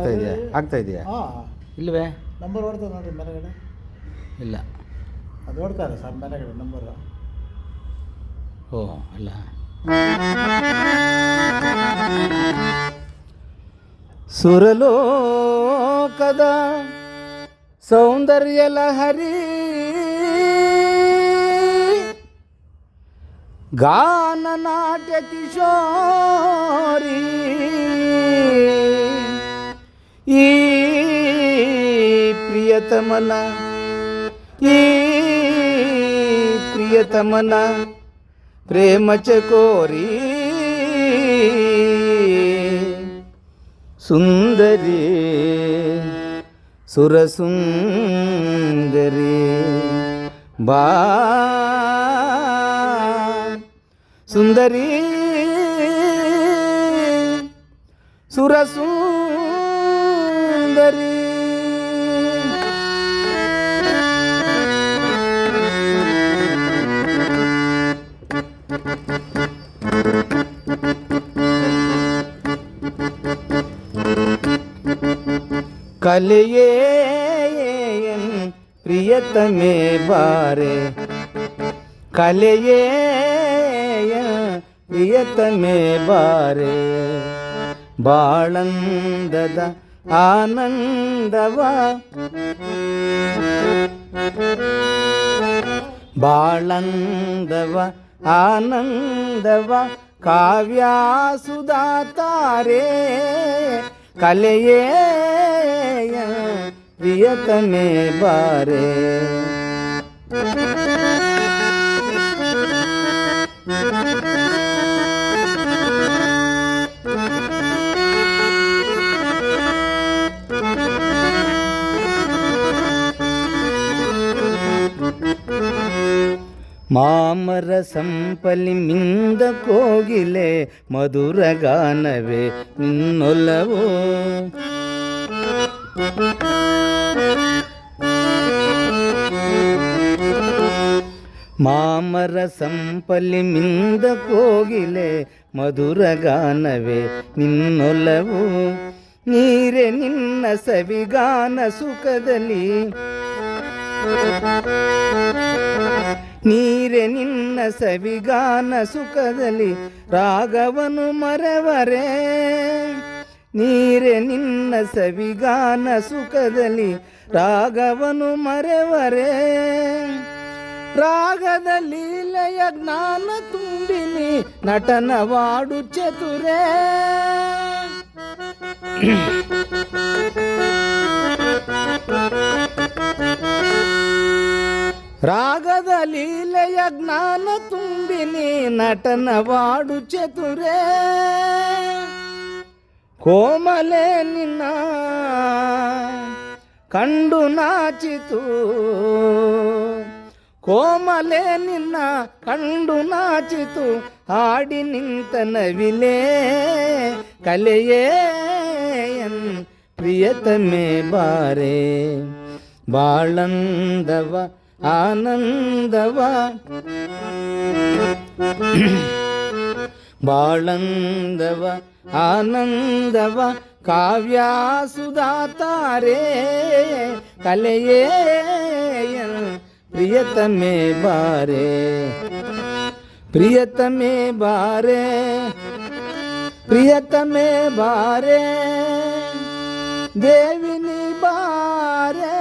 ಆಗ್ತಾ ಇದೆಯಾ? ಆಗ್ತಾ ಇದೆಯಾ? ಹಾಂ. ಇಲ್ವೇ? ನಂಬರ್ ಹೊಡ್ತದೆ ನೋಡಿ ಮೇಲೆಗಡೆ. ಇಲ್ಲ. ಅದು ಹೊಡ್ತಾರೆ ಸರ್ ಮೇಲೆಗಡೆ ನಂಬರ್ ಓ ಅಲ್ಲ. ಸುರಲೋಕದ ಸೌಂದರ್ಯ ಲಹರಿ ಗಾನ ನಾಟ್ಯ ಕಿಶೋರಿ ఈ ప్రియతమన ఈ ప్రియతమన ప్రేమ చకోరి సుందరి సురసుందరి బా సుందరి సురసుందరి ಸುಂದರಿ. ಕಲೆಯೇ ಪ್ರಿಯತಮೇ ಬಾರೆ. ಕಲೆಯೇ ಪ್ರಿಯತಮೇ ಬಾರೆ. ಬಾಳಂದದ ಆನಂದವ ಬಾಳಂದವ ಆನಂದವ ಕಾವ್ಯ ಸುಧಾತಾರೆ ಕಲೆಯೇ ಪ್ರಿಯತಮೇ ಬಾರೆ ಮಾಮರ ಸಂಪಲಿ ಮಿಂದ ಕೋಗಿಲೆ ಮಧುರ ಗಾನವೇ ನಿನ್ನೊಲ್ಲವೋ ಮಾಮರ ಸಂಪಲಿ ಮಿಂದ ಕೋಗಿಲೆ ಮಧುರ ಗಾನವೇ ನಿನ್ನೊಲವು. ನೀರೆ ನಿನ್ನ ಸವಿಗಾನ ಸುಖದಲ್ಲಿ. ನೀರೆ ನಿನ್ನ ಸವಿಗಾನ ಸುಖದಲ್ಲಿ ರಾಗವನು ಮರೆವರೆ. ನೀರೆ ನಿನ್ನ ಸವಿಗಾನ ಸುಖದಲ್ಲಿ ರಾಗವನು ಮರೆವರೆ. ರಾಗದ ಲೀಲೆಯ ಜ್ಞಾನ ತುಂಬಿನಿ ನಟನವಾಡು ಚತುರೇ. ರಾಗದ ಲೀಲೆಯ ಜ್ಞಾನ ತುಂಬಿನಿ ನಟನವಾಡು ಚತುರೇ. ಕೋಮಲೆ ನಿನ್ನ ಕಂಡು ನಾಚಿತು. ಕೋಮಲೆ ನಿನ್ನ ಕಂಡು ನಾಚಿತು. ಹಾಡಿ ನಿಂತ ನವಿಲೇ ಕಲೆಯೇ ಪ್ರಿಯತಮೇ ಬಾರೆ. ಬಾಳಂದವ ಆನಂದವ ಬಾಳಂದವ ಆನಂದವ ಕಾವ್ಯ ಸುಧಾತಾರೆ ಕಲೆಯೇ ಪ್ರಿಯತಮೇ ಬಾರೆ ಪ್ರಿಯತಮೇ ಬಾರೆ ಪ್ರಿಯತಮೇ ಬಾರೆ ದೇವಿನಿ ಬಾರೆ